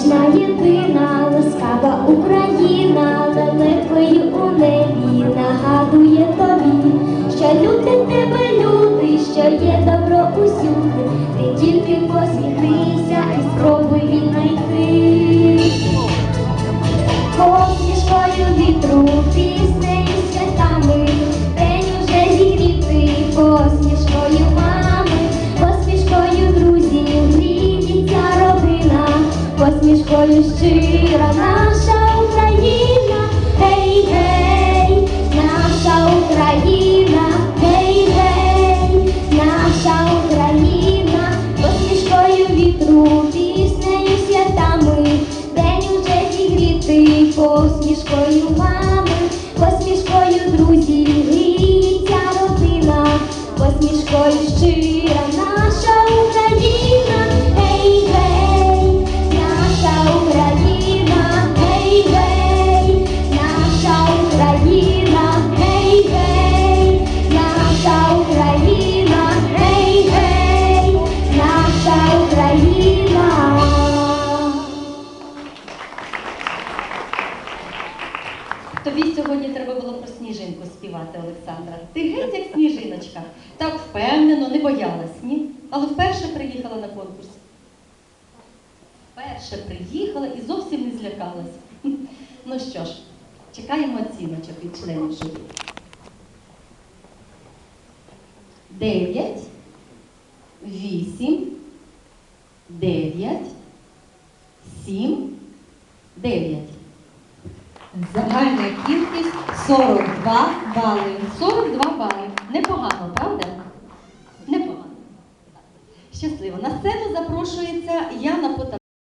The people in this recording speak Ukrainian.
Кожна єдина ласкава Україна леликою у небі нагадує тобі, що любить тебе. Посмішкою щира наша Україна, гей, гей, наша Україна, гей, гей, наша Україна, посмішкою вітру, піснею святами, день уже зігрітий, посмішкою мами, посмішкою друзів, гріється родина, посмішкою щира Тобі сьогодні треба було про сніжинку співати, Олександра. Ти геть як сніжиночка. Так впевнено, не боялась, ні? Але вперше приїхала на конкурс. Вперше приїхала і зовсім не злякалась. Ну що ж, чекаємо оціночок від членів журі. Дев'ять, вісім, дев'ять, сім, дев'ять. Загальна кількість 42 бали. 42 бали. Непогано, правда? Непогано. Щасливо. На сцену запрошується Яна Потапенко.